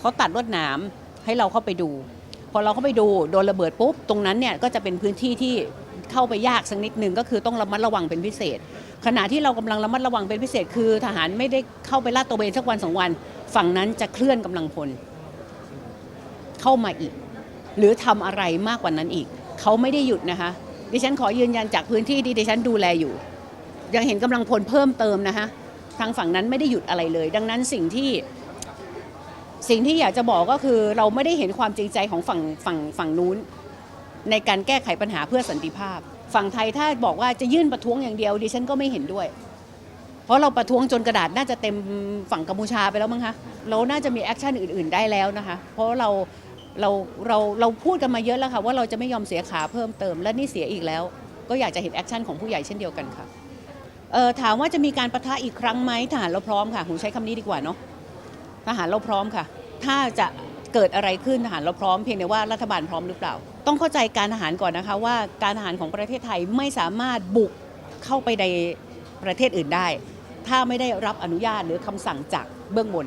เขาตัดลวดหนามให้เราเข้าไปดู พอเราเข้าไปดูโดนระเบิดปุ๊บ ตรงนั้นเนี่ยก็จะเป็นพื้นที่ที่เข้าไปยากสักนิดหนึ่งก็คือต้องระมัดระวังเป็นพิเศษ ขณะที่เรากำลังระมัดระวังเป็นพิเศษ คือ ทหารไม่ได้เข้าไปลาดตระเวนสักวันสองวัน ฝั่งนั้นจะเคลื่อนกำลังพล เข้ามาอีก หรือทำอะไรมากกว่านั้นอีก เขาไม่ได้หยุดนะคะ ดิฉันขอยืนยันจากพื้นที่ที่ดิฉันดูแลอยู่ ยังเห็นกำลังพลเพิ่มเติมนะคะทางฝั่งนั้นไม่ได้หยุดอะไรเลย ดังนั้นสิ่งที่ สิ่งที่อยากจะบอกก็คือเราไม่ได้เห็นความจริงใจของฝั่งฝั่งฝั่งนู้น ในการแก้ไขปัญหาเพื่อสันติภาพ ฝั่งไทยถ้าบอกว่าจะยื่นประท้วงอย่างเดียวดิฉันก็ไม่เห็นด้วย เพราะเราประท้วงจนกระดาษน่าจะเต็มฝั่งกัมพูชาไปแล้วมั้งคะเราน่าจะมีแอคชั่นอื่น ๆ ได้แล้วนะคะ เพราะเราเราเราเราพูดกันมาเยอะแล้วค่ะว่าเราจะไม่ยอมเสียขาเพิ่มเติม และนี่เสียอีกแล้ว ก็อยากจะเห็นแอคชั่นของผู้ใหญ่เช่นเดียวกันค่ะถามว่าจะมีการประทะอีกครั้งไหมทหารเราพร้อมค่ะผมใช้คำนี้ดีกว่าเนาะ ทหารเราพร้อมค่ะ ถ้าจะเกิดอะไรขึ้นทหารเราพร้อมเพียงแต่ว่ารัฐบาลพร้อมหรือเปล่า ต้องเข้าใจการทหารก่อนนะคะว่าการทหารของประเทศไทยไม่สามารถบุกเข้าไปในประเทศอื่นได้ ถ้าไม่ได้รับอนุญาตหรือคำสั่งจากเบื้องบน